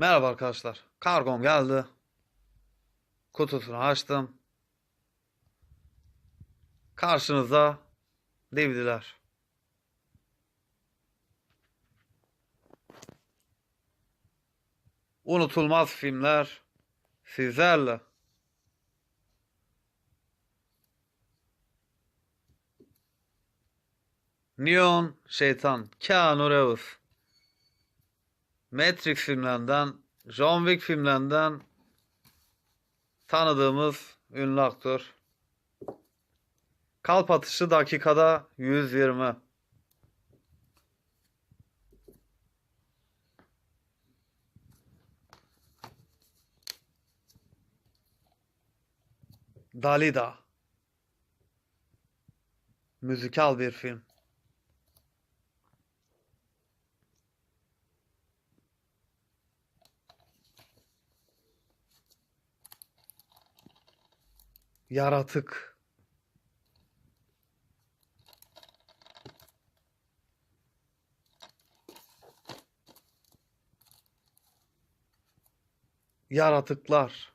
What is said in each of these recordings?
Merhaba arkadaşlar. Kargom geldi. Kutusunu açtım. Karşınızda DVD'ler. Unutulmaz filmler sizlerle. Neon Şeytan Keanu Reeves Matrix filmlerinden, John Wick filmlerinden tanıdığımız ünlü aktör. Kalp atışı dakikada 120. Dalida. Müzikal bir film. Yaratık. Yaratıklar.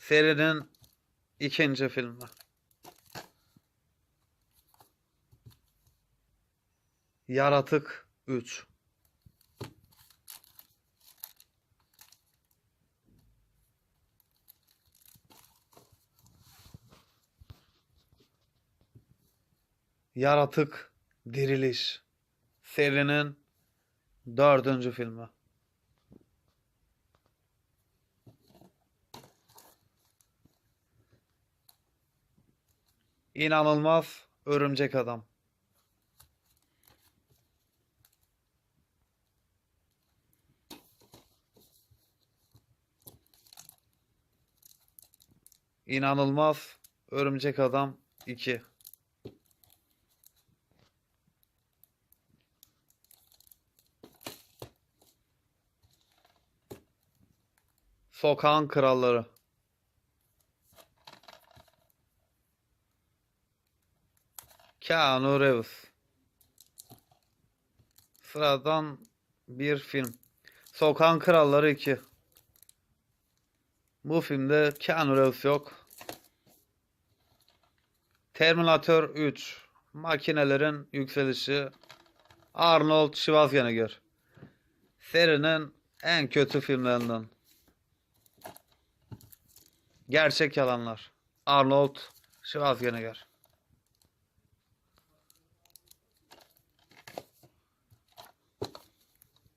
Serinin ikinci filmi. Yaratık 3. Yaratık Diriliş. Serinin dördüncü filmi. İnanılmaz Örümcek Adam. İnanılmaz Örümcek Adam 2. Sokağın Kralları. Keanu Reeves. Sıradan bir film. Sokağın Kralları 2. Bu filmde Keanu Reeves yok. Terminator 3. Makinelerin yükselişi. Arnold Schwarzenegger. Serinin en kötü filmlerinden. Gerçek yalanlar. Arnold Schwarzenegger.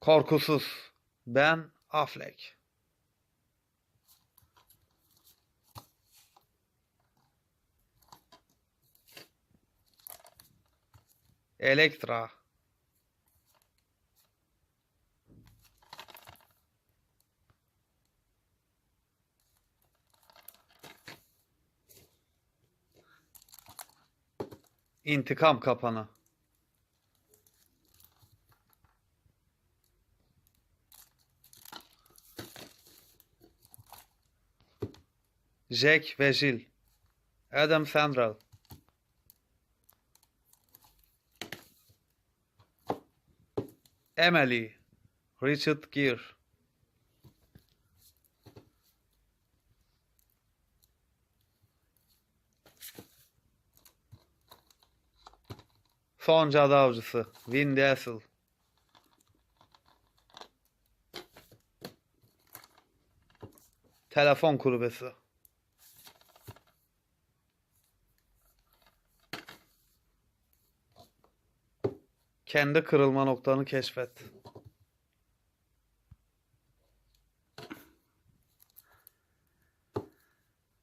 Korkusuz. Ben Affleck. Elektra. İntikam kapanı. Jack ve Jill. Adam Sandler. Emily. Richard Gere. Son Cadı Avcısı. Vin Diesel. Telefon kulübesi. Kendi kırılma noktanı keşfet.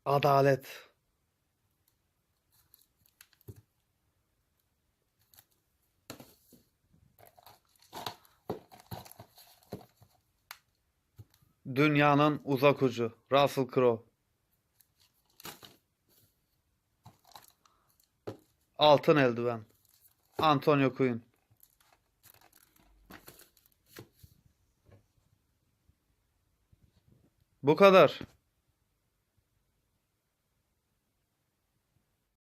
Adalet. Dünyanın uzak ucu. Russell Crowe. Altın eldiven. Antonio Quinn. Bu kadar.